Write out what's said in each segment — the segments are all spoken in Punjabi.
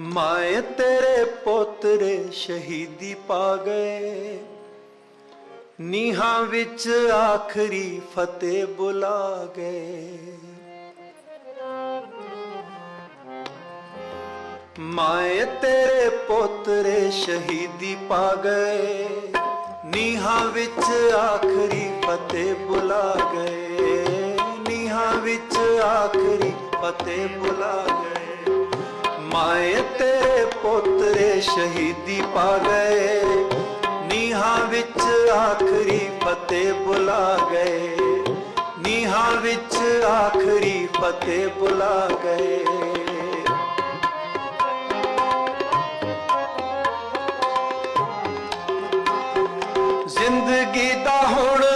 ਮਾਏ ਤੇਰੇ ਪੋਤਰੇ ਸ਼ਹੀਦੀ ਪਾ ਗਏ। ਨੀਹਾਂ ਵਿੱਚ ਆਖਰੀ ਫਤਿਹ ਬੁਲਾ ਗਏ। ਮਾਏ ਤੇਰੇ ਪੋਤਰੇ ਸ਼ਹੀਦੀ ਪਾ ਗਏ। ਨੀਹਾਂ ਵਿੱਚ ਆਖਰੀ ਫਤਿਹ ਬੁਲਾ ਗਏ। ਨੀਹਾਂ ਵਿੱਚ ਆਖਰੀ ਫਤਿਹ ਬੁਲਾ ਗਏ। ਮਾਏ ਤੇਰੇ ਪੋਤਰੇ ਸ਼ਹੀਦੀ ਪਾ ਗਏ। ਨੀਹਾਂ ਵਿੱਚ ਆਖਰੀ ਫਤਿਹ ਬੁਲਾ ਗਏ। ਨੀਹਾਂ ਵਿੱਚ ਆਖਰੀ ਫਤਿਹ ਬੁਲਾ ਗਏ। ਜ਼ਿੰਦਗੀ ਦਾ ਹੁਣ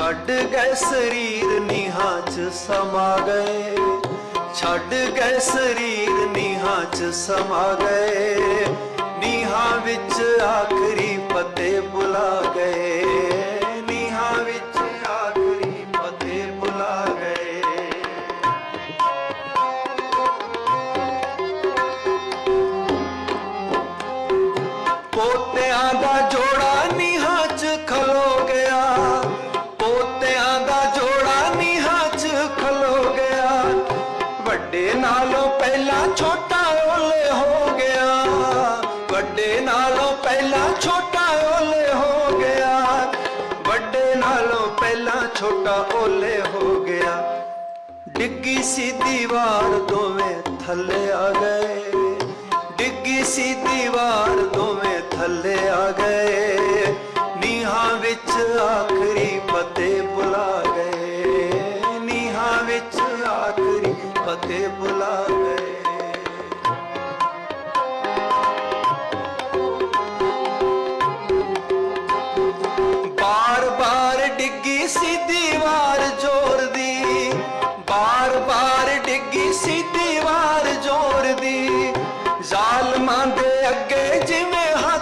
ਛੱਡ ਗਏ ਸਰੀਰ ਨੀਹਾਂ 'ਚ ਸਮਾ ਗਏ। ਛੱਡ ਗਏ ਸਰੀਰ ਨੀਹਾਂ 'ਚ ਸਮਾ ਗਏ। ਨੀਹਾਂ ਵਿੱਚ ਆਖਰੀ ਫਤਿਹ ਬੁਲਾ ਗਏ। ਨੀਹਾਂ ਵਿੱਚ ਆਖਰੀ ਫਤਿਹ ਬੁਲਾ ਗਏ। ਪੋਤਿਆਂ ਦਾ ਜੋੜਾ ਨਾਲੋਂ ਪਹਿਲਾਂ ਛੋਟਾ ਓਲੇ ਹੋ ਗਿਆ। ਵੱਡੇ ਨਾਲੋਂ ਪਹਿਲਾਂ ਛੋਟਾ ਓਲੇ ਹੋ ਗਿਆ। ਵੱਡੇ ਨਾਲੋਂ ਪਹਿਲਾਂ ਛੋਟਾ ਓਲੇ ਹੋ ਗਿਆ। ਡਿੱਗੀ ਸੀ ਦੀਵਾਰ ਦੋਵੇਂ ਥੱਲੇ ਆ ਗਏ। ਡਿੱਗੀ ਸੀ ਦੀਵਾਰ ਦੋਵੇਂ ਥੱਲੇ ਆ ਗਏ। ਨੀਹਾਂ ਵਿੱਚ ਆਖਰੀ ਪਤੇ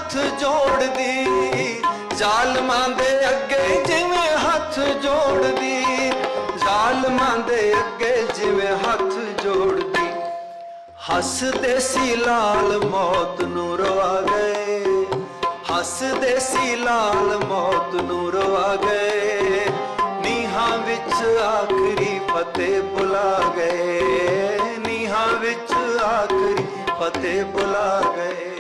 ਹੱਥ ਜੋੜਦੀ, ਜ਼ਾਲਮਾਂ ਦੇ ਅੱਗੇ ਜਿਵੇਂ ਹੱਥ ਜੋੜਦੀ, ਜ਼ਾਲਮਾਂ ਦੇ ਅੱਗੇ ਜਿਵੇਂ ਹੱਥ ਜੋੜਦੀ। ਹੱਸਦੇ ਸੀ ਲਾਲ ਮੌਤ ਨੂੰ ਰਵਾ ਗਏ, ਹੱਸਦੇ ਸੀ ਲਾਲ ਮੌਤ ਨੂੰ ਰਵਾ ਗਏ, ਨੀਹਾਂ ਵਿੱਚ ਆਖਰੀ ਫਤਿਹ ਬੁਲਾ ਗਏ, ਨੀਹਾਂ ਵਿੱਚ ਆਖਰੀ ਫਤਿਹ ਬੁਲਾ ਗਏ।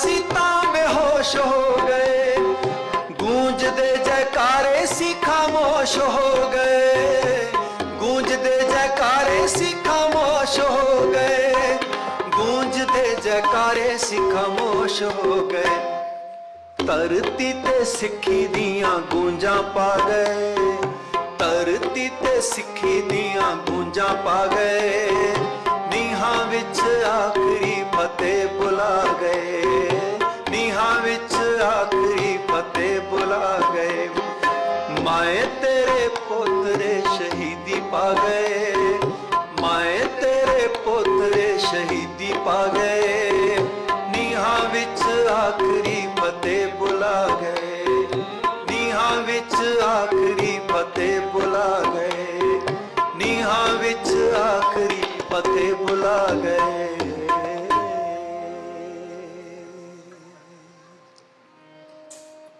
ਅਸੀਂ ਸੀ ਤਾਂ ਬੇਹੋਸ਼ ਹੋ ਗਏ। ਗੂੰਜਦੇ ਜੈਕਾਰੇ ਸੀ ਖਾਮੋਸ਼ ਹੋ ਗਏ। ਗੂੰਜਦੇ ਜੈਕਾਰੇ ਸੀ ਖਾਮੋਸ਼ ਹੋ ਗਏ। ਗੂੰਜਦੇ ਜੈਕਾਰੇ ਸੀ ਖਾਮੋਸ਼ ਹੋ ਗਏ। ਧਰਤੀ ਤੇ ਸਿੱਖੀ ਦੀਆਂ ਗੂੰਜਾਂ ਪਾ ਗਏ। ਧਰਤੀ ਤੇ ਸਿੱਖੀ ਦੀਆਂ ਗੂੰਜਾਂ ਪਾ ਗਏ। ਨੀਹਾਂ ਵਿੱਚ ਆਖਰੀ ਫਤਿਹ ਬੁਲਾ ਗਏ। ਨੀਹਾਂ ਵਿੱਚ ਆਖਰੀ ਫਤਿਹ ਬੁਲਾ ਗਏ। ਮਾਏ ਤੇਰੇ ਪੋਤਰੇ ਸ਼ਹੀਦੀ ਪਾ ਗਏ। ਮਾਏ ਤੇਰੇ ਪੋਤਰੇ ਸ਼ਹੀਦੀ ਪਾ ਗਏ। ਨੀਹਾਂ ਵਿੱਚ ਆਖਰੀ ਫਤਿਹ ਬੁਲਾ ਗਏ। ਗਏ ਗਏ।